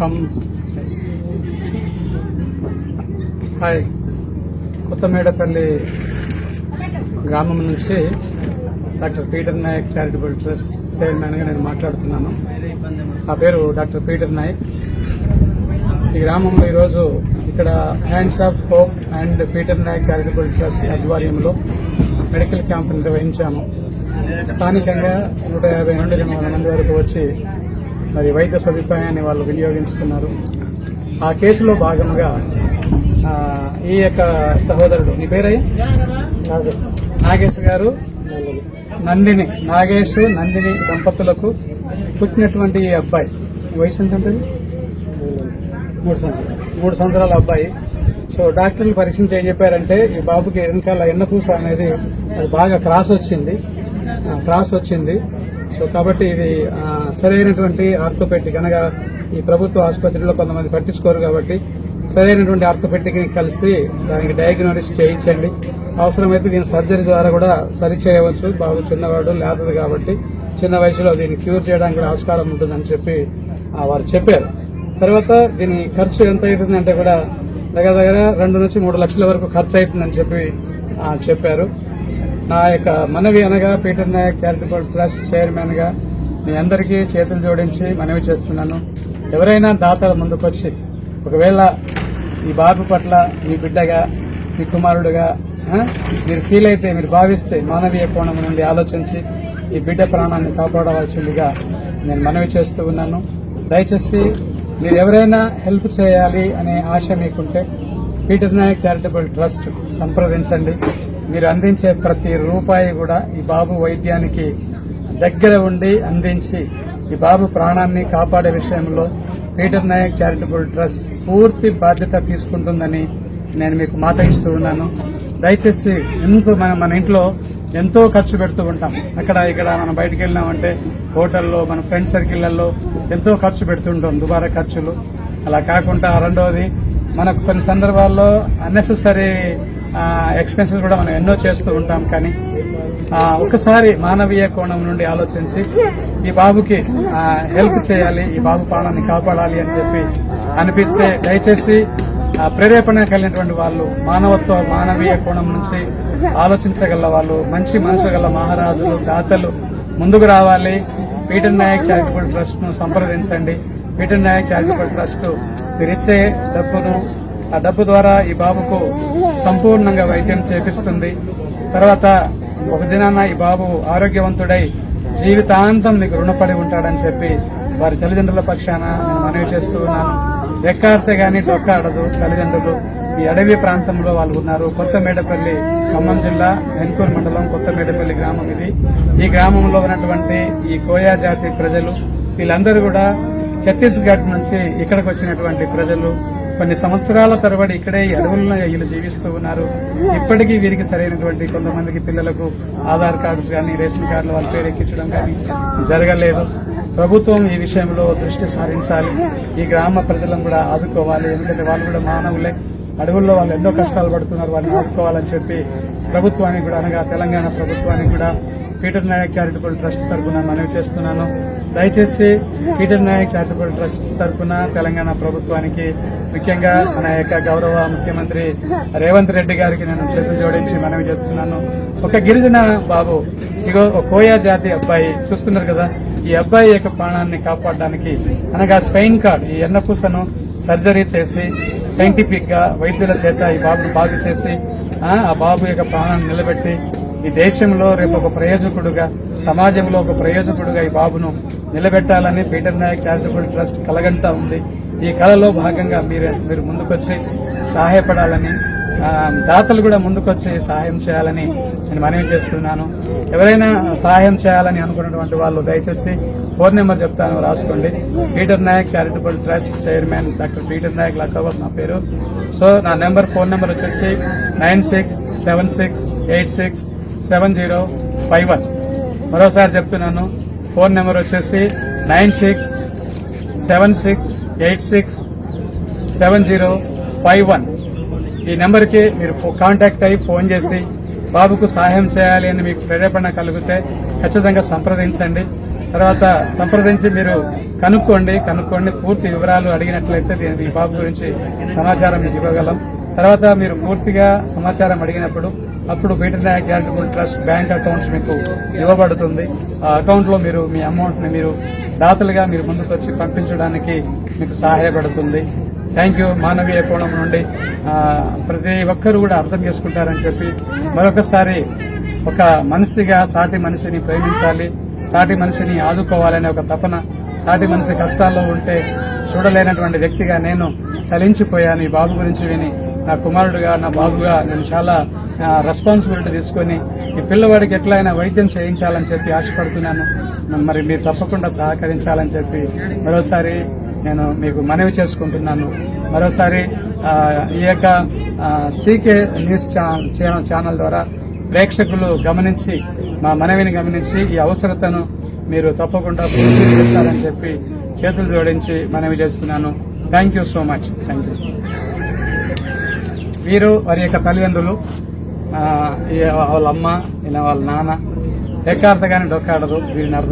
Come hi కొత్తమేడపల్లి గ్రామం నుంచి doctor Peter Nayak charitable trust చైర్మన్గా నేను మాట్లాడుతున్నాను. నా పేరు డాక్టర్ పీటర్ నాయక్. ఈ గ్రామంలో ఈరోజు ఇక్కడ hands of hope and Peter Nayak charitable trust ఆధ్వర్యంలో మెడికల్ క్యాంప్ నిర్వహించాము. స్థానికంగా నూట యాభై నుండి రెండు వందల మంది వరకు వచ్చి మరి వైద్య సదుపాయాన్ని వాళ్ళు వినియోగించుకున్నారు. ఆ కేసులో భాగంగా ఈ యొక్క సహోదరుడు నీ పేరయ్యా? నాగేష్ గారు నందిని నాగేష్ నందిని దంపతులకు పుట్టినటువంటి ఈ అబ్బాయి వయసు ఎంత మూడు సంవత్సరాలు. మూడు సంవత్సరాల అబ్బాయి. సో డాక్టర్లు పరీక్షించి ఏం చెప్పారంటే ఈ బాబుకి వెనకాల ఎన్నపూస అనేది అది బాగా క్రాస్ వచ్చింది. క్రాస్ వచ్చింది. సో కాబట్టి ఇది ఆ, సరైనటువంటి ఆర్థోపెట్టిక్ అనగా ఈ ప్రభుత్వ ఆసుపత్రిలో కొంతమంది పట్టించుకోరు కాబట్టి సరైనటువంటి ఆర్థోపెట్టిక్ని కలిసి దానికి డయాగ్నోసిస్ చేయించండి. అవసరమైతే దీని సర్జరీ ద్వారా కూడా సరి చేయవచ్చు. బాబు చిన్నవాడు లేదదు కాబట్టి చిన్న వయసులో దీన్ని క్యూర్ చేయడానికి కూడా ఆస్కారం ఉంటుందని చెప్పి వారు చెప్పారు. తర్వాత దీని ఖర్చు ఎంత అవుతుందంటే కూడా దగ్గర దగ్గర రెండు నుంచి మూడు లక్షల వరకు ఖర్చు అవుతుందని చెప్పి చెప్పారు. నా యొక్క మనవి అనగా పీటర్ నాయక్ చారిటబుల్ ట్రస్ట్ చైర్మన్గా మీ అందరికీ చేతులు జోడించి మనవి చేస్తున్నాను. ఎవరైనా దాతల ముందుకొచ్చి ఒకవేళ ఈ బాబు పట్ల మీ బిడ్డగా మీ కుమారుడుగా మీరు ఫీల్ అయితే మీరు భావిస్తే మానవీయ కోణం నుండి ఆలోచించి ఈ బిడ్డ ప్రాణాన్ని కాపాడవలసిందిగా నేను మనవి చేస్తూ ఉన్నాను. దయచేసి మీరు ఎవరైనా హెల్ప్ చేయాలి అనే ఆశ మీకుంటే పీటర్ నాయక్ చారిటబుల్ ట్రస్ట్ సంప్రదించండి. మీరు అందించే ప్రతి రూపాయి కూడా ఈ బాబు వైద్యానికి దగ్గర ఉండి అందించి ఈ బాబు ప్రాణాన్ని కాపాడే విషయంలో పీటర్ నాయక్ చారిటబుల్ ట్రస్ట్ పూర్తి బాధ్యత తీసుకుంటుందని నేను మీకు మాట ఇస్తూ ఉన్నాను. దయచేసి ఎంతో మన మన ఇంట్లో ఎంతో ఖర్చు పెడుతూ ఉంటాం. అక్కడ ఇక్కడ మనం బయటికి వెళ్ళినామంటే హోటల్లో మన ఫ్రెండ్ సర్కిళ్ళలో ఎంతో ఖర్చు పెడుతుంటాం దుబారా ఖర్చులు. అలా కాకుండా రెండవది మనకు కొన్ని సందర్భాల్లో అన్నెసెసరీ ఎక్స్పెన్సెస్ కూడా మనం ఎన్నో చేస్తూ ఉంటాం కానీ ఒకసారి మానవీయ కోణం నుండి ఆలోచించి ఈ బాబుకి హెల్ప్ చేయాలి ఈ బాబు ప్రాణాన్ని కాపాడాలి అని చెప్పి అనిపిస్తే దయచేసి ప్రేరేపణ కలిగినటువంటి వాళ్ళు మానవత్వ మానవీయ కోణం నుంచి ఆలోచించగల వాళ్ళు మంచి మనసు గల మహారాజులు దాతలు ముందుకు రావాలి. పీటర్ నాయక్ చారిటబుల్ ట్రస్ట్ను సంప్రదించండి. పీటర్ నాయక్ చారిటబుల్ ట్రస్ట్ మీరిచ్చే డబ్బును ఆ డబ్బు ద్వారా ఈ బాబుకు సంపూర్ణంగా వైద్యం చేపిస్తుంది. తర్వాత ఒక దినాన ఈ బాబు ఆరోగ్యవంతుడై జీవితాంతం మీకు రుణపడి ఉంటాడని చెప్పి వారి తల్లిదండ్రుల పక్షాన నేను మనవి చేస్తూ ఉన్నాను. రెక్కాడితే గాని డొక్కాడదు తల్లిదండ్రులు ఈ అడవి ప్రాంతంలో వాళ్ళు ఉన్నారు. కొత్త మేడపల్లి ఖమ్మం జిల్లా వెంకూరు మండలం కొత్త మేడపల్లి గ్రామం ఇది. ఈ గ్రామంలో ఉన్నటువంటి ఈ కోయా జాతి ప్రజలు వీళ్ళందరూ కూడా ఛత్తీస్గఢ్ నుంచి ఇక్కడికి వచ్చినటువంటి ప్రజలు కొన్ని సంవత్సరాల తరబడి ఇక్కడే అడవుల్లో వీళ్ళు జీవిస్తూ ఉన్నారు. ఇప్పటికీ వీరికి సరైనటువంటి కొంతమందికి పిల్లలకు ఆధార్ కార్డ్స్ కానీ రేషన్ కార్డులు వాళ్ళ పేరు ఎక్కించడం కానీ జరగలేదు. ప్రభుత్వం ఈ విషయంలో దృష్టి సారించాలి. ఈ గ్రామ ప్రజలను కూడా ఆదుకోవాలి. ఎందుకంటే వాళ్ళు కూడా మానవులే. అడవుల్లో వాళ్ళు ఎన్నో కష్టాలు పడుతున్నారు. వాళ్ళని ఆదుకోవాలని చెప్పి ప్రభుత్వానికి కూడా అనగా తెలంగాణ ప్రభుత్వానికి కూడా పీటర్ నాయక్ చారిటబుల్ ట్రస్ట్ తరఫున మనవి చేస్తున్నాను. దయచేసి పీటర్ నాయక్ చారిటబుల్ ట్రస్ట్ తరఫున తెలంగాణ ప్రభుత్వానికి ముఖ్యంగా మన యొక్క గౌరవ ముఖ్యమంత్రి రేవంత్ రెడ్డి గారికి నేను చేతులు జోడించి మనవి చేస్తున్నాను. ఒక గిరిజన బాబు ఇగో కోయా జాతి అబ్బాయి చూస్తున్నారు కదా ఈ అబ్బాయి యొక్క ప్రాణాన్ని కాపాడడానికి అనగా స్పెయిన్ కార్డ్ ఈ ఎన్నపూసను సర్జరీ చేసి సైంటిఫిక్గా వైద్యుల చేత ఈ బాబును బాగు చేసి ఆ బాబు యొక్క ప్రాణాన్ని నిలబెట్టి ఈ దేశంలో రేపు ఒక ప్రయోజకుడుగా సమాజంలో ఒక ప్రయోజకుడుగా ఈ బాబును నిలబెట్టాలని పీటర్ నాయక్ చారిటబుల్ ట్రస్ట్ కలగంటా ఉంది. ఈ కళలో భాగంగా మీరు మీరు ముందుకొచ్చి సహాయపడాలని దాతలు కూడా ముందుకొచ్చి సహాయం చేయాలని నేను మనవి చేస్తున్నాను. ఎవరైనా సహాయం చేయాలని అనుకున్నటువంటి వాళ్ళు దయచేసి ఫోన్ నెంబర్ చెప్తాను రాసుకోండి. Peter Nayak charitable trust chairman doctor Peter Nayak Lakkavar నా పేరు. సో నా నెంబర్ ఫోన్ నెంబర్ వచ్చేసి nine six seven six eight six seven zero five one. మరోసారి చెప్తున్నాను ఫోన్ నెంబర్ వచ్చేసి nine six seven six eight six seven zero five one. ఈ నెంబర్కి మీరు కాంటాక్ట్ అయ్యి ఫోన్ చేసి బాబుకు సహాయం చేయాలి అని మీకు ప్రేరేపణ కలిగితే ఖచ్చితంగా సంప్రదించండి. తర్వాత సంప్రదించి మీరు కనుక్కోండి కనుక్కోండి. పూర్తి వివరాలు అడిగినట్లయితే దీని బాబు గురించి సమాచారం మీకు ఇవ్వగలం. తర్వాత మీరు పూర్తిగా సమాచారం అడిగినప్పుడు అప్పుడు Peter Nayak charitable trust bank accounts మీకు ఇవ్వబడుతుంది. ఆ అకౌంట్లో మీరు మీ అమౌంట్ని మీరు దాతలుగా మీరు ముందుకు వచ్చి పంపించడానికి మీకు సహాయపడుతుంది. థ్యాంక్ యూ మానవీయ కోణం నుండి ప్రతి ఒక్కరు కూడా అర్థం చేసుకుంటారని చెప్పి మరొకసారి ఒక మనిషిగా సాటి మనిషిని ప్రేమించాలి సాటి మనిషిని ఆదుకోవాలనే ఒక తపన సాటి మనిషి కష్టాల్లో ఉంటే చూడలేనటువంటి వ్యక్తిగా నేను చలించిపోయాను. ఈ బాబు గురించి విని నా కుమారుడుగా నా బాబుగా నేను చాలా రెస్పాన్సిబిలిటీ తీసుకొని ఈ పిల్లవాడికి ఎట్లయినా వైద్యం చేయించాలని చెప్పి ఆశపడుతున్నాను. మరి మీరు తప్పకుండా సహకరించాలని చెప్పి మరోసారి నేను మీకు మనవి చేసుకుంటున్నాను. మరోసారి ఈ యొక్క సీకే న్యూస్ ఛానల్ ఛానల్ ద్వారా ప్రేక్షకులు గమనించి మా మనవిని గమనించి ఈ అవసరతను మీరు తప్పకుండా పూర్తి చేస్తారని చెప్పి చేతులు జోడించి మనవి చేస్తున్నాను. Thank you so much thank you వీరు వారి యొక్క తల్లిదండ్రులు ఆ, ఈ వాళ్ళ అమ్మ ఈయన వాళ్ళ నాన్న ఎక్కార్త కానీ డొక్కాడదు వీరిని అర్థం